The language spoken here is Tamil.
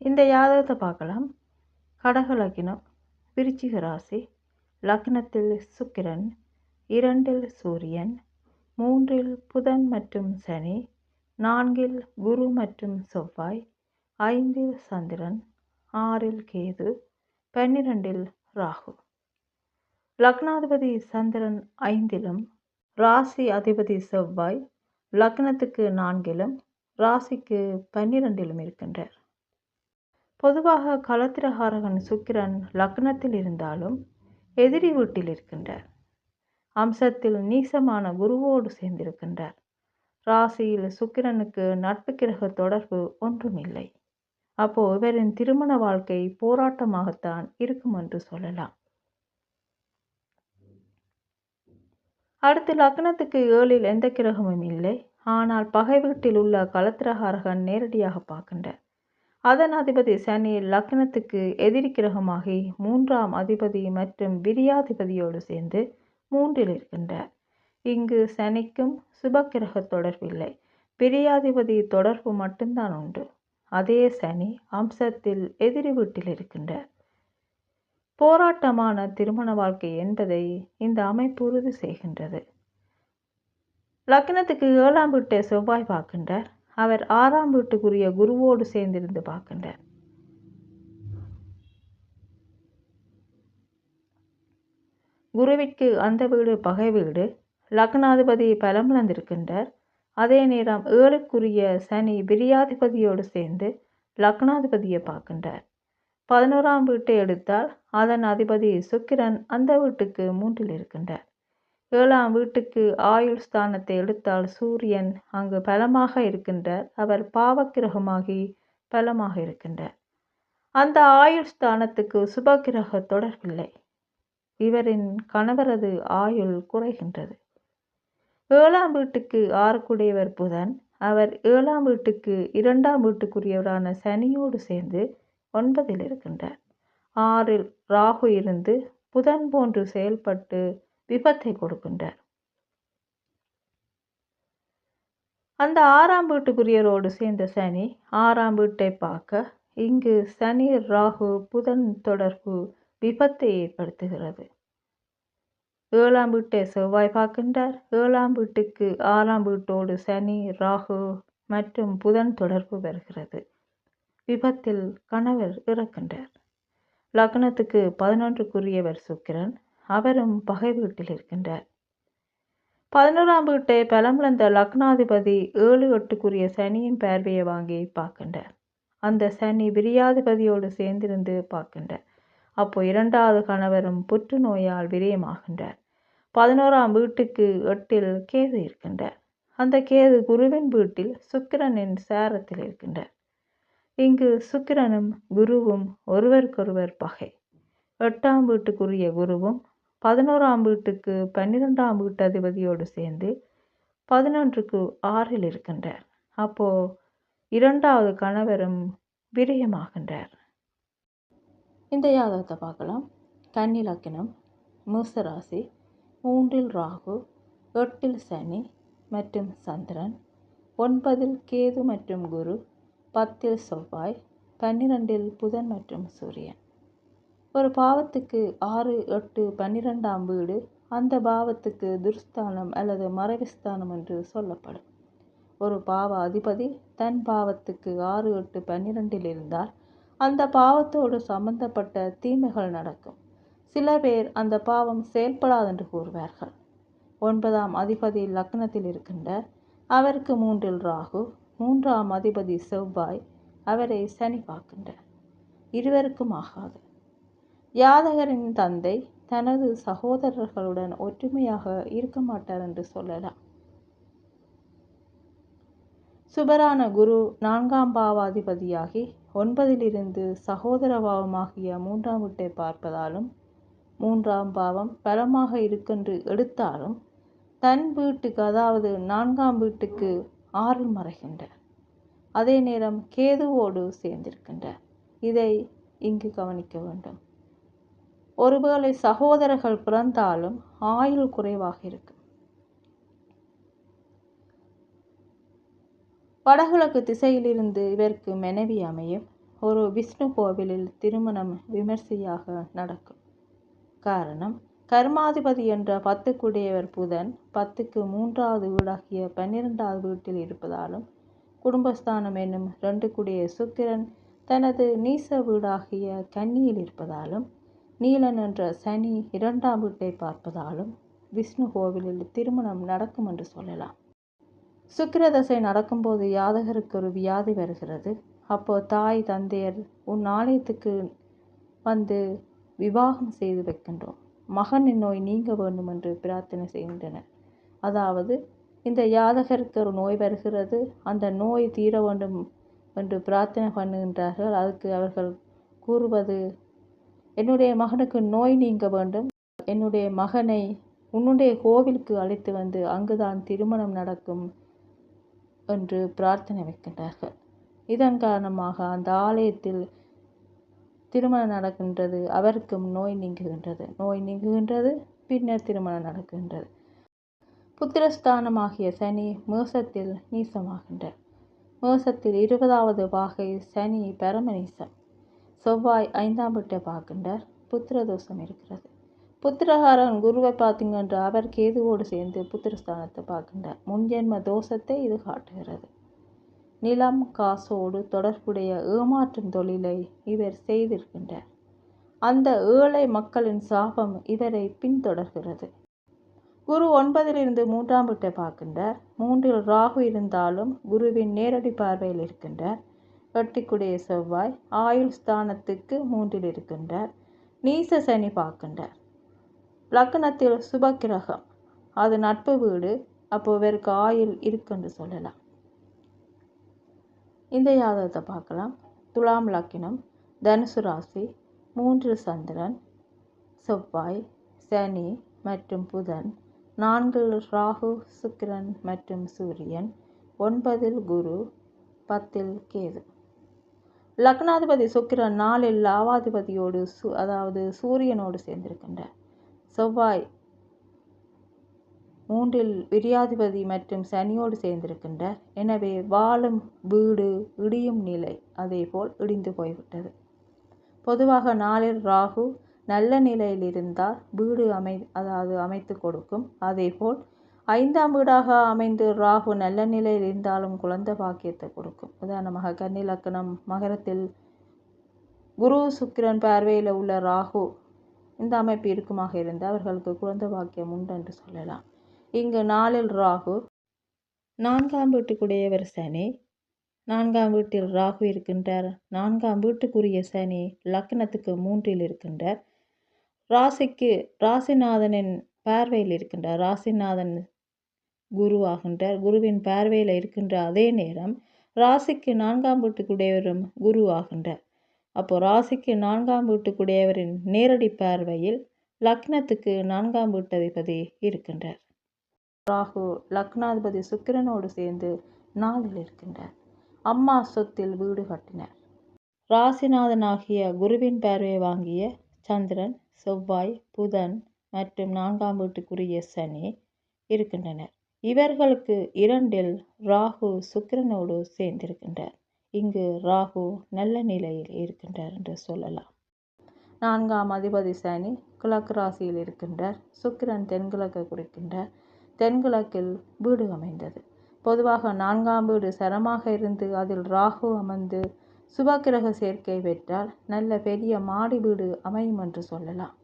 இந்த ஜாதகத்தை பார்க்கலாம். கடக லக்னம் விருச்சிக ராசி லக்னத்தில் சுக்கிரன் இரண்டில் சூரியன் மூன்றில் புதன் மற்றும் சனி நான்கில் குரு மற்றும் செவ்வாய் ஐந்தில் சந்திரன் ஆறில் கேது பன்னிரண்டில் ராகு. லக்னாதிபதி சந்திரன் ஐந்திலும் ராசி அதிபதி செவ்வாய் லக்னத்துக்கு நான்கிலும் ராசிக்கு பன்னிரெண்டிலும் இருக்கின்றார். பொதுவாக கலத்திரகாரகன் சுக்கிரன் லக்னத்தில் இருந்தாலும் எதிரி வீட்டில் இருக்கின்றார். அம்சத்தில் நீசமான குருவோடு சேர்ந்திருக்கின்றார். ராசியில் சுக்கிரனுக்கு நட்பு கிரக தொடர்பு ஒன்றுமில்லை. அப்போ இவரின் திருமண வாழ்க்கை போராட்டமாகத்தான் இருக்கும் என்று சொல்லலாம். அடுத்து லக்னத்துக்கு ஏழில் எந்த கிரகமும் இல்லை. ஆனால் பகை வீட்டில் உள்ள களத்திரகாரகன் நேரடியாக பார்க்கின்றார். அதன் அதிபதி சனி லக்னத்துக்கு எதிரி கிரகமாகி மூன்றாம் அதிபதி மற்றும் விரியாதிபதியோடு சேர்ந்து மூன்றில் இருக்கின்றார். இங்கு சனிக்கும் சுபக்கிரக தொடர்பில்லை பிரியாதிபதி தொடர்பு மட்டும்தான் உண்டு. அதே சனி அம்சத்தில் எதிரி வீட்டில் இருக்கின்றார். போராட்டமான திருமண வாழ்க்கை என்பதை இந்த அமைப்பு உறுதி செய்கின்றது. லக்னத்துக்கு ஏழாம் வீட்டை செவ்வாய் பார்க்கின்றார். அவர் ஆறாம் வீட்டுக்குரிய குருவோடு சேர்ந்திருந்து பார்க்கின்றார். குருவிற்கு அந்த வீடு பகை வீடு. லக்னாதிபதி பலமிழந்திருக்கின்றார் அதே நேரம் ஏழுக்குரிய சனி பிரியாதிபதியோடு சேர்ந்து லக்னாதிபதியை பார்க்கின்றார். பதினோராம் வீட்டை எடுத்தால் அதன் அதிபதி சுக்கிரன் அந்த வீட்டுக்கு மூன்றில் இருக்கின்றார். ஏழாம் வீட்டுக்கு ஆயுள் ஸ்தானத்தை எடுத்தால் சூரியன் அங்கு பலமாக இருக்கின்றார். அவர் பாவக்கிரகமாகி பலமாக இருக்கின்றார். அந்த ஆயுள் ஸ்தானத்துக்கு சுபகிரக தொடர்பில்லை. இவரின் கணவரது ஆயுள் குறைகின்றது. ஏழாம் வீட்டுக்கு ஆறுக்குடையவர் புதன். அவர் ஏழாம் வீட்டுக்கு இரண்டாம் வீட்டுக்குரியவரான சனியோடு சேர்ந்து ஒன்பதில் இருக்கின்றார். ஆறில் ராகு இருந்து புதன் போன்று செயல்பட்டு விபத்தை கொடுக்கின்றார். அந்த ஆறாம் வீட்டுக்குரியரோடு சேர்ந்த சனி ஆறாம் வீட்டை பார்க்க இங்கு சனி ராகு புதன் தொடர்பு விபத்தை ஏற்படுத்துகிறது. ஏழாம் வீட்டை செவ்வாய் பார்க்கின்றார். ஏழாம் வீட்டுக்கு ஆறாம் வீட்டோடு சனி ராகு மற்றும் புதன் தொடர்பு வருகிறது. விபத்தில் கணவர் இறக்கின்றார். லக்னத்துக்கு பதினொன்றுக்குரியவர் சுக்கிரன் அவரும் பகை வீட்டில் இருக்கின்றார். பதினோராம் வீட்டை பலமிழந்த லக்னாதிபதி ஏழு எட்டுக்குரிய சனியின் பார்வையை வாங்கி பார்க்கின்றார். அந்த சனி விரியாதிபதியோடு சேர்ந்திருந்து பார்க்கின்றார். அப்போ இரண்டாவது கணவரும் புற்றுநோயால் விரயமாகின்றார். பதினோராம் வீட்டுக்கு எட்டில் கேது இருக்கின்றார். அந்த கேது குருவின் வீட்டில் சுக்கிரனின் சாரத்தில் இருக்கின்றார். இங்கு சுக்கிரனும் குருவும் ஒருவருக்கொருவர் பகை. எட்டாம் வீட்டுக்குரிய குருவும் பதினோராம் வீட்டுக்கு பன்னிரெண்டாம் வீட்டு அதிபதியோடு சேர்ந்து பதினொன்றுக்கு ஆறில் இருக்கின்றார். அப்போ இரண்டாவது கணவரும் விரயமாகின்றார். இந்த ஜாதகத்தை பார்க்கலாம். கன்னி லக்கினம் மூசராசி மூன்றில் ராகு எட்டில் சனி மற்றும் சந்திரன் ஒன்பதில் கேது மற்றும் குரு பத்தில் செவ்வாய் பன்னிரெண்டில் புதன் மற்றும் சூரியன். ஒரு பாவத்துக்கு ஆறு எட்டு பன்னிரெண்டாம் வீடு அந்த பாவத்துக்கு துர்ஸ்தானம் அல்லது மறைவுஸ்தானம் என்று சொல்லப்படும். ஒரு பாவ அதிபதி தன் பாவத்துக்கு ஆறு எட்டு பன்னிரெண்டில் இருந்தால் அந்த பாவத்தோடு சம்பந்தப்பட்ட தீமைகள் நடக்கும். சில பேர் அந்த பாவம் செயல்படாதென்று கூறுவார்கள். ஒன்பதாம் அதிபதி லக்னத்தில் இருக்கின்ற அவருக்கு மூன்றில் ராகு மூன்றாம் அதிபதி செவ்வாய் அவரை சனி பார்க்கின்றார். இருவருக்கும் ஆகாது. யாதகரின் தந்தை தனது சகோதரர்களுடன் ஒற்றுமையாக இருக்க மாட்டார் என்று சொல்லலாம். சுபரான குரு நான்காம் பாவாதிபதியாகி ஒன்பதிலிருந்து சகோதர பாவமாகிய மூன்றாம் வீட்டை பார்ப்பதாலும் மூன்றாம் பாவம் பலமாக இருக்கென்று எடுத்தாலும் தன் வீட்டுக்கு அதாவது நான்காம் வீட்டுக்கு ஆறில் மறைகின்றார். அதே நேரம் கேதுவோடு சேர்ந்திருக்கின்றார். இதை இங்கு கவனிக்க வேண்டும். ஒருவேளை சகோதரர்கள் பிறந்தாலும் ஆயுள் குறைவாக இருக்கு. வடகிழக்கு திசையிலிருந்து இவருக்கு மனைவி அமையும். ஒரு விஷ்ணு கோவிலில் திருமணம் விமர்சையாக நடக்கும். காரணம் கர்மாதிபதி என்ற பத்துக்குடையவர் புதன் பத்துக்கு மூன்றாவது வீடாகிய பன்னிரெண்டாவது வீட்டில் இருப்பதாலும் குடும்பஸ்தானம் என்னும் ரெண்டு குடிய சுக்கிரன் தனது நீச வீடாகிய கன்னியில் இருப்பதாலும் நீலன் என்ற சனி இரண்டாம் வீட்டை பார்ப்பதாலும் விஷ்ணு கோவிலில் திருமணம் நடக்கும் என்று சொல்லலாம். சுக்கிரதசை நடக்கும்போது யாதகருக்கு ஒரு வியாதி வருகிறது. அப்போ தாய் தந்தையர் உன் ஆலயத்துக்கு வந்து விவாகம் செய்து வைக்கின்றோம். மகனின் நோய் நீங்க வேண்டும் என்று பிரார்த்தனை செய்கின்றனர். அதாவது இந்த யாதகருக்கு ஒரு நோய் வருகிறது. அந்த நோய் தீர வேண்டும் என்று பிரார்த்தனை பண்ணுகின்றார்கள். அதுக்கு அவர்கள் கூறுவது என்னுடைய மகனுக்கு நோய் நீங்க வேண்டும். என்னுடைய மகனை உன்னுடைய கோவிலுக்கு அழைத்து வந்து அங்குதான் திருமணம் நடக்கும் என்று பிரார்த்தனை வைக்கின்றார்கள். இதன் காரணமாக அந்த ஆலயத்தில் திருமணம் நடக்கின்றது. அவருக்கும் நோய் நீங்குகின்றது. நோய் நீங்குகின்றது. பின்னர் திருமணம் நடக்கின்றது. புத்திரஸ்தானமாகிய சனி மேசத்தில் நீசமாகின்றார். மேசத்தில் இருபதாவது பாகை சனி பரமநீசம் செவ்வாய் ஐந்தாம் வீட்டை பார்க்கின்றார். புத்திர தோஷம் இருக்கிறது. புத்திரகாரன் குருவை பார்த்தீங்கன்ற அவர் கேதுவோடு சேர்ந்து புத்திரஸ்தானத்தை பார்க்கின்றார். முன்ஜென்ம தோஷத்தை இது காட்டுகிறது. நிலம் காசோடு தொடர்புடைய ஏமாற்றும் தொழிலை இவர் செய்திருக்கின்றார். அந்த ஏழை மக்களின் சாபம் இவரை பின்தொடர்கிறது. குரு ஒன்பதிலிருந்து மூன்றாம் வீட்டை பார்க்கின்றார். மூன்றில் ராகு இருந்தாலும் குருவின் நேரடி பார்வையில் இருக்கின்றார். வெட்டிக்குடைய செவ்வாய் ஆயுள் ஸ்தானத்துக்கு மூன்றில் இருக்கின்றார். நீச சனி பார்க்கின்றார். லக்னத்தில் சுபக்கிரகம். அது நட்பு வீடு. அப்போ இவருக்கு ஆயுள் இருக்குன்னு சொல்லலாம். இந்த யாதகத்தை பார்க்கலாம். துலாம் லக்கினம் தனுசு ராசி மூன்றில் சந்திரன் செவ்வாய் சனி மற்றும் புதன் நான்கில் ராகு சுக்கிரன் மற்றும் சூரியன் ஒன்பதில் குரு பத்தில் கேது. லக்னாதிபதி சுக்கிரன் நாளில் லாவாதிபதியோடு சு அதாவது சூரியனோடு சேர்ந்திருக்கின்ற செவ்வாய் மூன்றில் விரியாதிபதி மற்றும் சனியோடு சேர்ந்திருக்கின்ற எனவே வாழும் வீடு இடியும் நிலை அதேபோல் இடிந்து போய்விட்டது. பொதுவாக நாளில் ராகு நல்ல நிலையில் இருந்தால் வீடு அமை அதாவது அமைத்து கொடுக்கும். அதேபோல் ஐந்தாம் வீடாக அமைந்து ராகு நல்ல நிலையில் இருந்தாலும் குழந்தை பாக்கியத்தை கொடுக்கும். உதாரணமாக கன்னி லக்கணம் மகரத்தில் குரு சுக்கிரன் பார்வையில் உள்ள ராகு இந்த அமைப்பு இருக்குமாக இருந்து அவர்களுக்கு குழந்தை பாக்கியம் உண்டு என்று சொல்லலாம். இங்கு நாளில் ராகு நான்காம் வீட்டுக்குடையவர் சனி நான்காம் வீட்டில் ராகு இருக்கின்றார். நான்காம் வீட்டுக்குரிய சனி லக்னத்துக்கு மூன்றில் இருக்கின்றார். ராசிக்கு ராசிநாதனின் பார்வையில் இருக்கின்றார். ராசிநாதன் குருவாகின்றார். குருவின் பார்வையில் இருக்கின்ற அதே நேரம் ராசிக்கு நான்காம் வீட்டுக்குடையவரும் குரு ஆகின்றார் அப்போ ராசிக்கு நான்காம் வீட்டுக்குடையவரின் நேரடி பார்வையில் லக்னத்துக்கு நான்காம் வீட்டதிபதி இருக்கின்றார். ராகு லக்னாதிபதி சுக்கிரனோடு சேர்ந்து நாளில் இருக்கின்றார். அம்மா சொத்தில் வீடு கட்டினார். ராசிநாதனாகிய குருவின் பார்வையை வாங்கிய சந்திரன் செவ்வாய் புதன் மற்றும் நான்காம் வீட்டுக்குரிய சனி இருக்கின்றனர். இவர்களுக்கு இரண்டில் ராகு சுக்கிரனோடு சேர்ந்திருக்கின்றார். இங்கு ராகு நல்ல நிலையில் இருக்கின்றார் என்று சொல்லலாம். நான்காம் அதிபதி சனி கிழக்கு ராசியில் இருக்கின்றார். சுக்கிரன் தென்கிழக்கு குறிக்கின்றார். தென்கிழக்கில் வீடு அமைந்தது. பொதுவாக நான்காம் வீடு சரமாக இருந்து அதில் ராகு அமர்ந்து சுபக்கிரக சேர்க்கை பெற்றால் நல்ல பெரிய மாடி வீடு அமையும் என்று சொல்லலாம்.